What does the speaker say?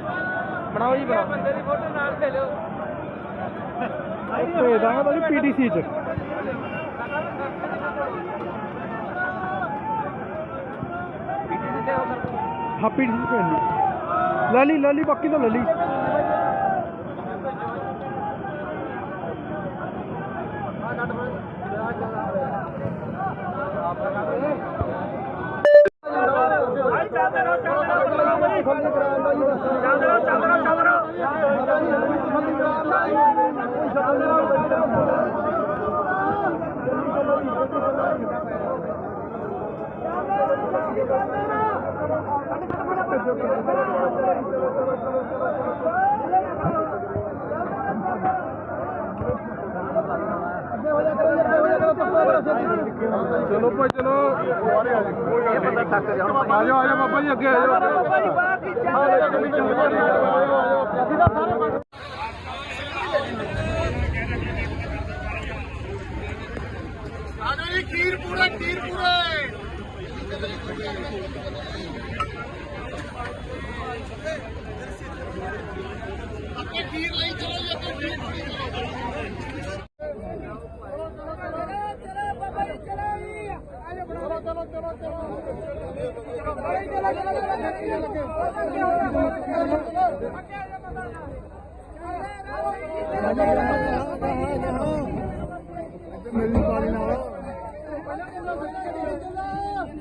ਬਣਾਓ ਜੀ ਬਣਾਓ। ਬੰਦੇ ਦੀ ਫੋਟੋ ਨਾਲ ਲੈ ਲਿਓ ਭੇਜ ਦਾਂਗਾ ਤੁਹਾਨੂੰ ਪੀਟੀਸੀ ਚ। ਹਾਂ ਪੀਟੀਸੀ ਭੇਜਣੀ ਲੈ ਲਈ ਲੈ ਲਈ ਬਾਕੀ ਤਾਂ ਲੈ ਲਈ। ਚਲੋ ਭਾਈ ਚਲੋ ਇਹ ਬੰਦਾ ਥੱਕ ਗਿਆ ਆ ਜਾਓ ਆ ਜਾਓ ਬਾਬਾ ਜੀ ਅੱਗੇ ਆ ਜਾਓ ਮਿਲਣੀ ਪਾਣੀ ਨਾਲ